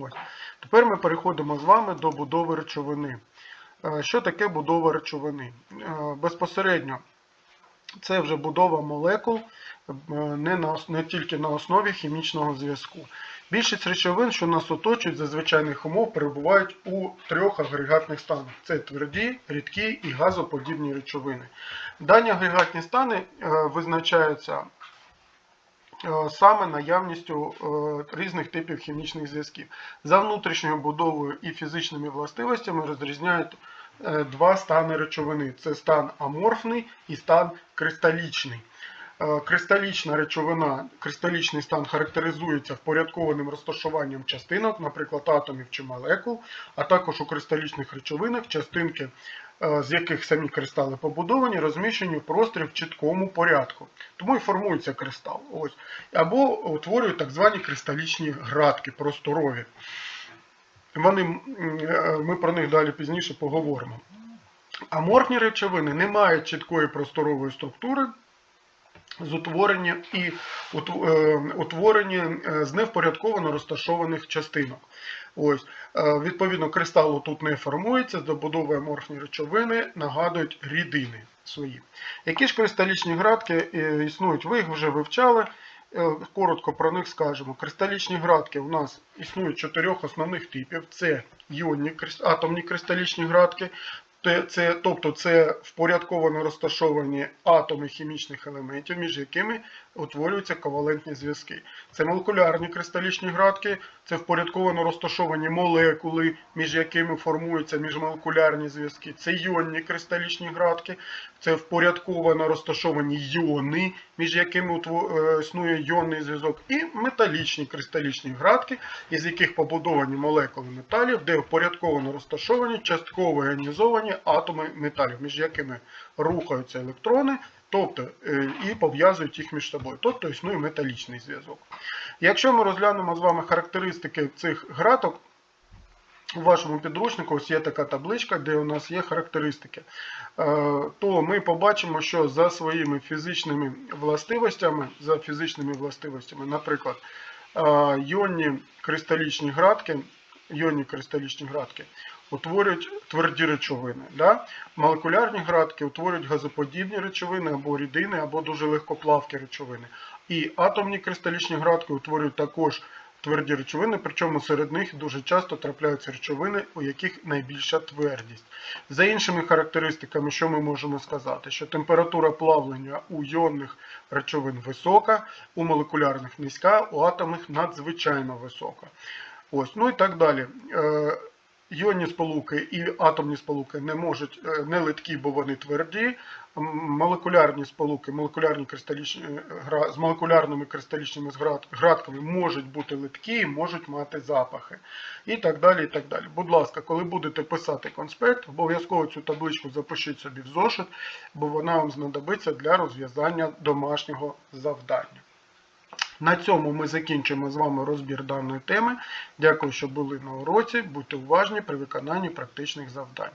Ось. Тепер ми переходимо з вами до будови речовини. Е, Що таке будова речовини? Е, Безпосередньо це вже будова молекул е, не, на, не тільки на основі хімічного зв'язку. Більшість речовин, що нас оточують за звичайних умов, перебувають у трьох агрегатних станах: це тверді, рідкі і газоподібні речовини. Дані агрегатні стани визначаються саме наявністю е, різних типів хімічних зв'язків. За внутрішньою будовою і фізичними властивостями розрізняють е, два стани речовини: це стан аморфний і стан кристалічний. Е, Кристалічна речовина, кристалічний стан характеризується впорядкованим розташуванням частинок, наприклад, атомів чи молекул, а також у кристалічних речовинах частинки, е, з яких самі кристали побудовані, розміщені в просторі в чіткому порядку. Тому і формується кристал. Ось. Або утворюють так звані кристалічні градки просторові. Вони, е, ми про них далі пізніше поговоримо. Аморфні речовини не мають чіткої просторової структури, з утворення і е, утворені е, з невпорядковано розташованих частинок. Ось, е, відповідно, кристалу тут не формується, добудовує аморфні речовини, нагадують рідини свої. Які ж кристалічні градки існують? Ви їх вже вивчали. Коротко про них скажемо. Кристалічні градки у нас існують чотирьох основних типів: це іонні атомні кристалічні градки, це, тобто це впорядковано розташовані атоми хімічних елементів, між якими утворюються ковалентні зв'язки. Це молекулярні кристалічні градки, це впорядковано розташовані молекули, між якими формуються міжмолекулярні зв'язки. Це іонні кристалічні градки, це впорядковано розташовані йони, між якими е, існує йонний зв'язок, і металічні кристалічні градки, із яких побудовані молекули металів, де впорядковано розташовані частково іонізовані атоми металів, між якими рухаються електрони, тобто е, і пов'язують їх між собою. Тобто існує металічний зв'язок. Якщо ми розглянемо з вами характеристики цих градок, у вашому підручнику ось є така табличка, де у нас є характеристики, Е, то ми побачимо, що за своїми фізичними властивостями, за фізичними властивостями, наприклад, е, йонні кристалічні градки, йонні кристалічні градки утворюють тверді речовини. Да? Молекулярні градки утворюють газоподібні речовини або рідини, або дуже легкоплавкі речовини. І атомні кристалічні градки утворюють також тверді речовини, причому серед них дуже часто трапляються речовини, у яких найбільша твердість. За іншими характеристиками, що ми можемо сказати? Що температура плавлення у йонних речовин висока, у молекулярних низька, у атомних надзвичайно висока. Ось, ну і так далі. Іонні сполуки і атомні сполуки не можуть е, не литкі, бо вони тверді. Молекулярні сполуки, молекулярні кристалічні е, з молекулярними кристалічними градками можуть бути литкі можуть мати запахи. І так далі. і так далі. Будь ласка, коли будете писати конспект, обов'язково цю табличку запишіть собі в зошит, бо вона вам знадобиться для розв'язання домашнього завдання. На цьому ми закінчимо з вами розбір даної теми. Дякую, що були на уроці. Будьте уважні при виконанні практичних завдань.